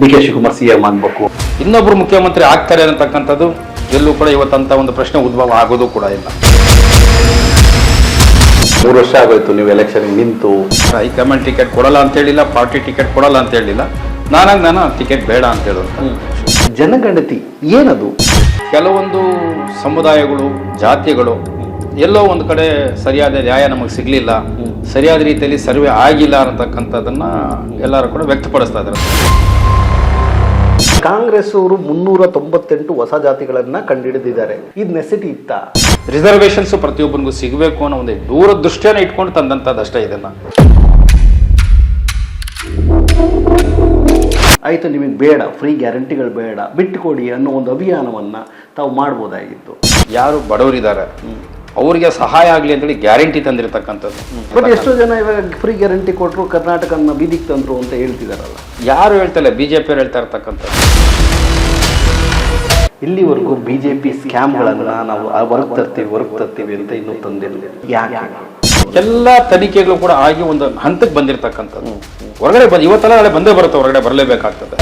D K Shivakumar C M ಆಗ್ಬೇಕು. ಇನ್ನೊಬ್ರು ಮುಖ್ಯಮಂತ್ರಿ ಆಗ್ತಾರೆ ಅನ್ನತಕ್ಕಂಥದ್ದು ಎಲ್ಲೂ ಕೂಡ ಇವತ್ತಂತ ಒಂದು ಪ್ರಶ್ನೆ ಉದ್ಭವ ಆಗೋದು ಕೂಡ ಇಲ್ಲ. ಮೂರು ವರ್ಷ ಆಗೋಯ್ತು ನೀವು ಎಲೆಕ್ಷನ್ ನಿಂತು. ಹೈಕಮಾಂಡ್ ಟಿಕೆಟ್ ಕೊಡಲ್ಲ ಅಂತ ಹೇಳಿಲ್ಲ ಪಾರ್ಟಿ ಟಿಕೆಟ್ ಕೊಡಲ್ಲ ಅಂತ ಹೇಳಿಲ್ಲ. ನಾನಾಗ ನಾನು ಟಿಕೆಟ್ ಬೇಡ ಅಂತ ಹೇಳೋದು. ಜನಗಣತಿ ಏನದು? ಕೆಲವೊಂದು ಸಮುದಾಯಗಳು ಜಾತಿಗಳು ಎಲ್ಲೋ ಒಂದು ಕಡೆ ಸರಿಯಾದ ನ್ಯಾಯ ನಮಗೆ ಸಿಗಲಿಲ್ಲ. ಸರಿಯಾದ ರೀತಿಯಲ್ಲಿ ಸರ್ವೆ ಆಗಿಲ್ಲ ಅನ್ನತಕ್ಕಂಥದ್ದನ್ನ ಎಲ್ಲರೂ ಕೂಡ ವ್ಯಕ್ತಪಡಿಸ್ತಾ ಇದ್ದಾರೆ. ಕಾಂಗ್ರೆಸ್ ಅವರು ಮುನ್ನೂರ ತೊಂಬತ್ತೆಂಟು ಹೊಸ ಜಾತಿಗಳನ್ನ ಕಂಡುಹಿಡಿದಿದ್ದಾರೆ ಈ ನೆಸಿಟಿ ಇತ್ತ? ರಿಸರ್ವೇಷನ್ಸ್ ಪ್ರತಿಯೊಬ್ಬನಿಗೂ ಸಿಗಬೇಕು ಅನ್ನೋ ಒಂದು ದೂರದೃಷ್ಟಿಯನ್ನು ಇಟ್ಕೊಂಡು ತಂದಂತದಷ್ಟೇ ಇದನ್ನ. ಆಯ್ತು ನಿಮಗೆ ಬೇಡ ಫ್ರೀ ಗ್ಯಾರಂಟಿಗಳು ಬೇಡ ಬಿಟ್ಟುಕೊಡಿ ಅನ್ನೋ ಒಂದು ಅಭಿಯಾನವನ್ನ ತಾವು ಮಾಡ್ಬೋದಾಗಿತ್ತು. ಯಾರು ಬಡವರಿದ್ದಾರೆ? ಅವರಿಗೆ ಸಹಾಯ ಆಗಲಿ ಅಂತೇಳಿ ಗ್ಯಾರಂಟಿ ತಂದಿರತಕ್ಕಂಥದ್ದು. ಬಟ್ ಎಷ್ಟೋ ಜನ ಇವಾಗ ಫ್ರೀ ಗ್ಯಾರಂಟಿ ಕೊಟ್ಟರು ಕರ್ನಾಟಕನ ಬೀದಿಗೆ ತಂದರು ಅಂತ ಹೇಳ್ತಿದಾರಲ್ಲ. ಯಾರು ಹೇಳ್ತಲ್ಲ ಬಿ ಜೆ ಪಿಯವ್ರು ಹೇಳ್ತಾ ಇರ್ತಕ್ಕಂಥದ್ದು. ಇಲ್ಲಿವರೆಗೂ ಪಿ ಸ್ಕ್ಯಾಮ್ಗಳನ್ನು ನಾವು ಹೊರಗೆ ತರ್ತೀವಿ ಹೊರಗೆ ತರ್ತೀವಿ ಅಂತ ಇನ್ನೂ ತಂದಿಲ್ಲ. ಯಾಕೆ? ಎಲ್ಲ ತನಿಖೆಗಳು ಕೂಡ ಆಗಿ ಒಂದು ಹಂತಕ್ಕೆ ಬಂದಿರತಕ್ಕಂಥದ್ದು. ಹೊರಗಡೆ ಬಂದು ಇವತ್ತೆಲ್ಲ ನಾಳೆ ಬಂದೇ ಬರುತ್ತೆ ಹೊರಗಡೆ ಬರಲೇಬೇಕಾಗ್ತದೆ.